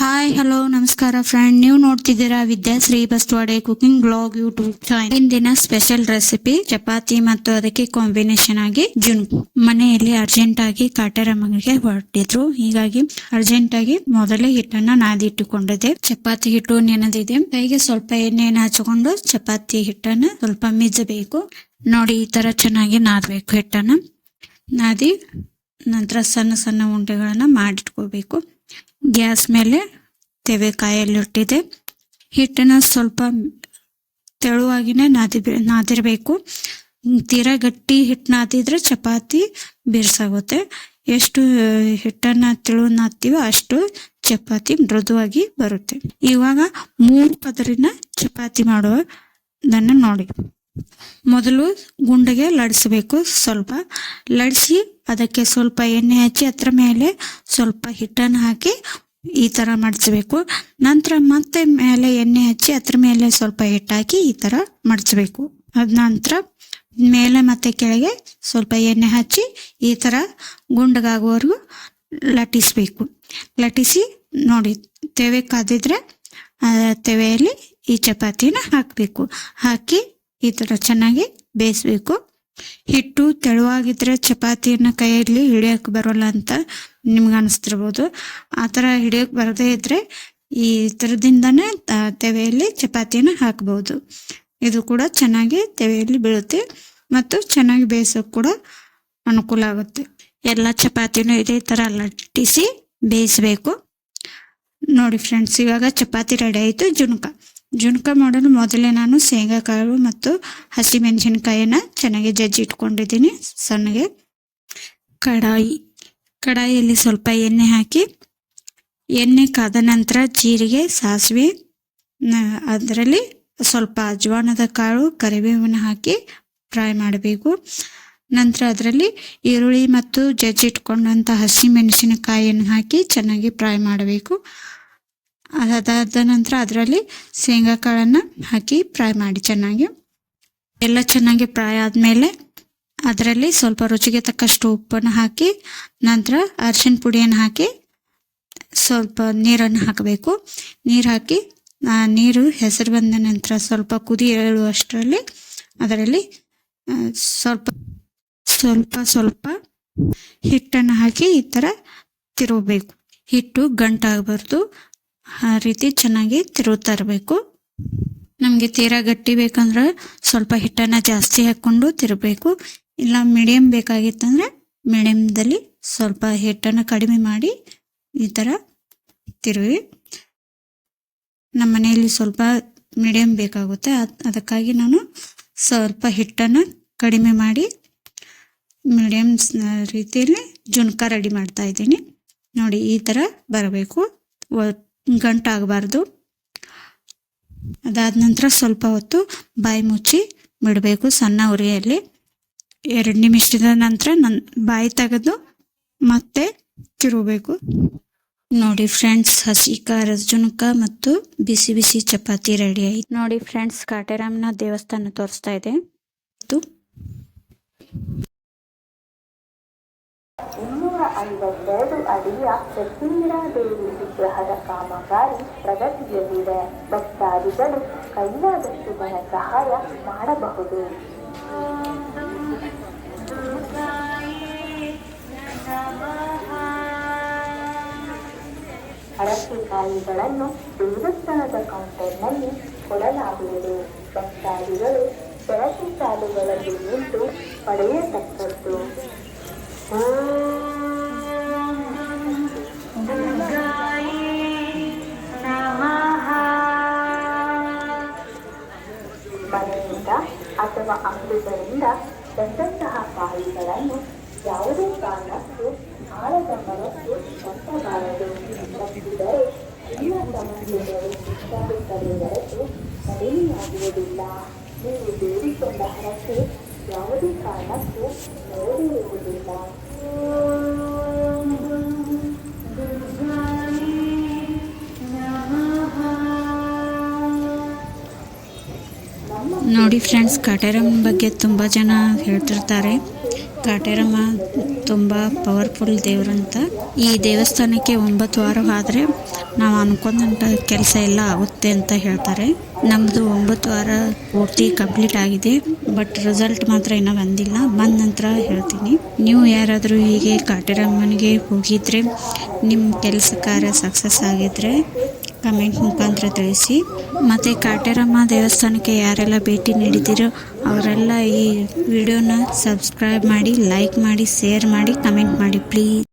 Hi hello ನಮಸ್ಕಾರ friend ನೀವು ನೋಡ್ತಿದ್ದೀರಾ Vidyashree Baswade cooking blog YouTube channel ಇಂದಿನ ಸ್ಪೆಷಲ್ ರೆಸಿಪಿ ಚಪಾತಿ ಮತ್ತು ಅದಕ್ಕೆ ಕಾಂಬಿನೇಷನ್ ಆಗಿ ಜುಣುಕು ಮನೆಯಲ್ಲಿ ಅರ್ಜೆಂಟ್ ಆಗಿ ಕಾಟೇರ ಮಗನಿಗೆ ಹೊರಟಿದ್ರು. ಹೀಗಾಗಿ ಅರ್ಜೆಂಟ್ ಆಗಿ ಮೊದಲೇ ಹಿಟ್ಟನ್ನ ನಾದಿಟ್ಟುಕೊಂಡಿದ್ದೆ. ಚಪಾತಿ ಹಿಟ್ಟು ನೆನೆದಿದೆ. ಕೈಗೆ ಸ್ವಲ್ಪ ಎಣ್ಣೆಯನ್ನು ಹಚ್ಕೊಂಡು ಚಪಾತಿ ಹಿಟ್ಟನ್ನ ಸ್ವಲ್ಪ ಮಿಜ್ಜಬೇಕು. ನೋಡಿ, ಈ ತರ ಚೆನ್ನಾಗಿ ನಾದಬೇಕು ಹಿಟ್ಟನ್ನ. ನಾದಿ ನಂತರ ಸಣ್ಣ ಸಣ್ಣ ಉಂಡೆಗಳನ್ನ ಮಾಡಿಟ್ಕೋಬೇಕು. ಗ್ಯಾಸ್ ಮೇಲೆ ತೆವೆ ಕಾಯಲ್ಲಿಟ್ಟಿದೆ ಹಿಟ್ಟನ್ನು ಸ್ವಲ್ಪ ತೆಳುವಾಗಿನೇ ನಾದಿ ನಾದಿರಬೇಕು. ತೀರಾ ಗಟ್ಟಿ ಹಿಟ್ಟು ನಾದಿದ್ರೆ ಚಪಾತಿ ಬಿರ್ಸಾಗುತ್ತೆ. ಎಷ್ಟು ಹಿಟ್ಟನ್ನು ತೆಳು ನಾದ್ತೀವೋ ಅಷ್ಟು ಚಪಾತಿ ಮೃದುವಾಗಿ ಬರುತ್ತೆ. ಇವಾಗ ಮೂರು ಪದರಿನ ಚಪಾತಿ ಮಾಡುವುದನ್ನು ನೋಡಿ. ಮೊದಲು ಗುಂಡಿಗೆ ಲಡಿಸಬೇಕು. ಸ್ವಲ್ಪ ಲಡಿಸಿ ಅದಕ್ಕೆ ಸ್ವಲ್ಪ ಎಣ್ಣೆ ಹಚ್ಚಿ ಅದರ ಮೇಲೆ ಸ್ವಲ್ಪ ಹಿಟ್ಟನ್ನು ಹಾಕಿ ಈ ಥರ ಮಾಡಿಸ್ಬೇಕು ನಂತರ ಮತ್ತೆ ಮೇಲೆ ಎಣ್ಣೆ ಹಚ್ಚಿ ಅದ್ರ ಮೇಲೆ ಸ್ವಲ್ಪ ಹಿಟ್ಟಾಕಿ ಈ ಥರ ಮಾಡಿಸ್ಬೇಕು ಅದ ನಂತರ ಮೇಲೆ ಮತ್ತೆ ಕೆಳಗೆ ಸ್ವಲ್ಪ ಎಣ್ಣೆ ಹಚ್ಚಿ ಈ ಥರ ಗುಂಡಗಾಗುವವರೆಗೂ ಲಟ್ಟಿಸ್ಬೇಕು. ಲಟ್ಟಿಸಿ ನೋಡಿ, ತೆವೆ ಕಾದಿದ್ರೆ ತೆವೆಯಲ್ಲಿ ಈ ಚಪಾತಿನ ಹಾಕಬೇಕು. ಹಾಕಿ ಈ ಥರ ಚೆನ್ನಾಗಿ ಬೇಯಿಸ್ಬೇಕು. ಹಿಟ್ಟು ತೆಳುವಾಗಿದ್ರೆ ಚಪಾತಿಯನ್ನ ಕೈಯಲ್ಲಿ ಹಿಡಿಯೋಕೆ ಬರೋಲ್ಲ ಅಂತ ನಿಮ್ಗೆ ಅನಿಸ್ತಿರ್ಬೋದು. ಆ ಥರ ಹಿಡಿಯೋಕೆ ಬರದೇ ಇದ್ದರೆ ಈ ಥರದಿಂದನೇ ತೆವೆಯಲ್ಲಿ ಚಪಾತಿಯನ್ನ ಹಾಕ್ಬೋದು. ಇದು ಕೂಡ ಚೆನ್ನಾಗಿ ತೆವೆಯಲ್ಲಿ ಬೀಳುತ್ತೆ ಮತ್ತು ಚೆನ್ನಾಗಿ ಬೇಯಿಸೋಕೆ ಕೂಡ ಅನುಕೂಲ ಆಗುತ್ತೆ. ಎಲ್ಲ ಚಪಾತಿನೂ ಇದೇ ಥರ ಲಟ್ಟಿಸಿ ಬೇಯಿಸಬೇಕು. ನೋಡಿ ಫ್ರೆಂಡ್ಸ್, ಇವಾಗ ಚಪಾತಿ ರೆಡಿ ಆಯಿತು. ಜುಣುಕ. ಜುಣುಕ ಮಾಡಲು ಮೊದಲೇ ನಾನು ಶೇಂಗಾಕಾಳು ಮತ್ತು ಹಸಿಮೆಣಸಿನಕಾಯಿನ ಚೆನ್ನಾಗಿ ಜಜ್ಜಿ ಇಟ್ಕೊಂಡಿದ್ದೀನಿ ಸಣ್ಣಗೆ ಕಡಾಯಿ. ಕಡಾಯಿಯಲ್ಲಿ ಸ್ವಲ್ಪ ಎಣ್ಣೆ ಹಾಕಿ, ಎಣ್ಣೆ ಕಾದ ನಂತರ ಜೀರಿಗೆ, ಸಾಸಿವೆ ಅದರಲ್ಲಿ ಸ್ವಲ್ಪ ಅಜ್ವಾನದ ಕಾಳು, ಕರಿಬೇವನ್ನು ಹಾಕಿ ಫ್ರೈ ಮಾಡಬೇಕು. ನಂತರ ಅದರಲ್ಲಿ ಈರುಳ್ಳಿ ಮತ್ತು ಜಜ್ಜಿಟ್ಕೊಂಡಂಥ ಹಸಿ ಮೆಣಸಿನಕಾಯಿಯನ್ನು ಹಾಕಿ ಚೆನ್ನಾಗಿ ಫ್ರೈ ಮಾಡಬೇಕು. ಅದಾದ ನಂತರ ಅದರಲ್ಲಿ ಶೇಂಗಾ ಕಾಳನ್ನು ಹಾಕಿ ಫ್ರೈ ಮಾಡಿ ಚೆನ್ನಾಗಿ. ಎಲ್ಲ ಚೆನ್ನಾಗಿ ಫ್ರೈ ಆದಮೇಲೆ ಅದರಲ್ಲಿ ಸ್ವಲ್ಪ ರುಚಿಗೆ ತಕ್ಕಷ್ಟು ಉಪ್ಪನ್ನು ಹಾಕಿ, ನಂತರ ಅರಿಶಿನ ಪುಡಿಯನ್ನು ಹಾಕಿ ಸ್ವಲ್ಪ ನೀರನ್ನು ಹಾಕಬೇಕು. ನೀರು ಹಾಕಿ ನೀರು ಹೆಸರು ಬಂದ ನಂತರ ಸ್ವಲ್ಪ ಕುದಿ ಏಳುವಷ್ಟರಲ್ಲಿ ಅದರಲ್ಲಿ ಸ್ವಲ್ಪ ಸ್ವಲ್ಪ ಸ್ವಲ್ಪ ಹಿಟ್ಟನ್ನು ಹಾಕಿ ಈ ಥರ ತಿರುಗಬೇಕು. ಹಿಟ್ಟು ಗಂಟಾಗಬಾರ್ದು. ಆ ರೀತಿ ಚೆನ್ನಾಗಿ ತಿರುಗ್ತಾ ಇರಬೇಕು. ನಮಗೆ ತೀರಾ ಗಟ್ಟಿ ಬೇಕಂದ್ರೆ ಸ್ವಲ್ಪ ಹಿಟ್ಟನ್ನು ಜಾಸ್ತಿ ಹಾಕ್ಕೊಂಡು ತಿರುಗಬೇಕು ಇಲ್ಲ ಮೀಡಿಯಮ್ ಬೇಕಾಗಿತ್ತಂದರೆ ಮೀಡಿಯಮ್ದಲ್ಲಿ ಸ್ವಲ್ಪ ಹಿಟ್ಟನ್ನು ಕಡಿಮೆ ಮಾಡಿ ಈ ಥರ ತಿರುವಿ. ನಮ್ಮ ಮನೆಯಲ್ಲಿ ಸ್ವಲ್ಪ ಮೀಡಿಯಮ್ ಬೇಕಾಗುತ್ತೆ. ಅದಕ್ಕಾಗಿ ನಾನು ಸ್ವಲ್ಪ ಹಿಟ್ಟನ್ನು ಕಡಿಮೆ ಮಾಡಿ ಮೀಡಿಯಮ್ ರೀತಿಯಲ್ಲಿ ಜುನ್ಕ ರೆಡಿ ಮಾಡ್ತಾ ಇದ್ದೀನಿ. ನೋಡಿ ಈ ಥರ ಬರಬೇಕು. ಗಂಟಾಗಬಾರ್ದು. ಅದಾದ ನಂತರ ಸ್ವಲ್ಪ ಹೊತ್ತು ಬಾಯಿ ಮುಚ್ಚಿ ಬಿಡಬೇಕು ಸಣ್ಣ ಉರಿಯಲ್ಲಿ. ಎರಡು ನಿಮಿಷದ ನಂತರ ನನ್ನ ಬಾಯಿ ತೆಗೆದು ಮತ್ತೆ ತಿರುಗಬೇಕು. ನೋಡಿ ಫ್ರೆಂಡ್ಸ್, ಹಸಿ ಜುಣುಕ ಮತ್ತು ಬಿಸಿ ಬಿಸಿ ಚಪಾತಿ ರೆಡಿ ಆಯ್ತು. ನೋಡಿ ಫ್ರೆಂಡ್ಸ್, ಕಾಟೇರಾಮ್ನ ದೇವಸ್ಥಾನ ತೋರಿಸ್ತಾ ಇದೆ ಇನ್ನೂರ ಐವತ್ತೆರಡು ಅಡಿಯ ದೇವಿ ವಿಗ್ರಹದ ಕಾಮಗಾರಿ ಪ್ರಗತಿಯಲ್ಲಿದೆ. ಭಕ್ತಾದಿಗಳು ಕೈಲಾದಷ್ಟು ಧನ ಸಹಾಯ ಮಾಡಬಹುದು. ಅಡಕೆಕಾಯಿಗಳನ್ನು ದೇವಸ್ಥಾನದ ಕೌಂಟರ್ನಲ್ಲಿ ಕೊಡಲಾಗುವುದು. ಭಕ್ತಾದಿಗಳು ಬೆಳಕು ಸಾಲುಗಳಲ್ಲಿ ನಿಂತು ಪಡೆಯತಕ್ಕದ್ದು. ಮನೆಯಿಂದ ಅಥವಾ ಅಂಗಡಿಗಳಿಂದ ತಂದಂತಹ ಕಾಯಿಗಳನ್ನು ಯಾವುದೇ ಕಾರಣಕ್ಕೂ ಆಳದ ಮನಸ್ಸು ಕಟ್ಟಬಾರದು ತಪ್ಪಿದರೆ ಎಲ್ಲ ಸಮಸ್ಯೆಗಳು ಹೊರತು ಕಡಿಮೆಯಾಗುವುದಿಲ್ಲ. ನೀವು ಬೇಡಿಕೊಂಡ ಹಣಕ್ಕೆ ಯಾವುದೇ ಕಾರಣಕ್ಕೂ ನೋಡಿ ಫ್ರೆಂಡ್ಸ್ ಕಾಟೇರಮ್ಮನ ಬಗ್ಗೆ ತುಂಬ ಜನ ಹೇಳ್ತಿರ್ತಾರೆ. ಕಾಟೇರಮ್ಮ ತುಂಬ ಪವರ್ಫುಲ್ ದೇವ್ರಂತ. ಈ ದೇವಸ್ಥಾನಕ್ಕೆ ಒಂಬತ್ತು ವಾರ ಆದರೆ ನಾವು ಅನ್ಕೊಂಡಂತ ಕೆಲಸ ಎಲ್ಲ ಆಗುತ್ತೆ ಅಂತ ಹೇಳ್ತಾರೆ. ನಮ್ದು ಒಂಬತ್ತು ವಾರ ಪೂರ್ತಿ ಕಂಪ್ಲೀಟ್ ಆಗಿದೆ. ಬಟ್ ರಿಸಲ್ಟ್ ಮಾತ್ರ ಇನ್ನೂ ಬಂದಿಲ್ಲ. ಬಂದ ನಂತರ ಹೇಳ್ತೀನಿ. ನೀವು ಯಾರಾದರೂ ಹೀಗೆ ಕಾಟೇರಮ್ಮನಿಗೆ ಹೋಗಿದ್ರೆ ನಿಮ್ಮ ಕೆಲಸ ಕಾರ್ಯ ಸಕ್ಸಸ್ ಆಗಿದ್ರೆ ಕಮೆಂಟ್ ಮುಖಾಂತರ ತಿಳಿಸಿ. ಮತ್ತು ಕಾಟೇರಮ್ಮ ದೇವಸ್ಥಾನಕ್ಕೆ ಯಾರೆಲ್ಲ ಭೇಟಿ ನೀಡಿದ್ದೀರೋ ಅವರೆಲ್ಲ ಈ ವಿಡಿಯೋನ ಸಬ್ಸ್ಕ್ರೈಬ್ ಮಾಡಿ ಲೈಕ್ ಮಾಡಿ ಶೇರ್ ಮಾಡಿ ಕಮೆಂಟ್ ಮಾಡಿ ಪ್ಲೀಸ್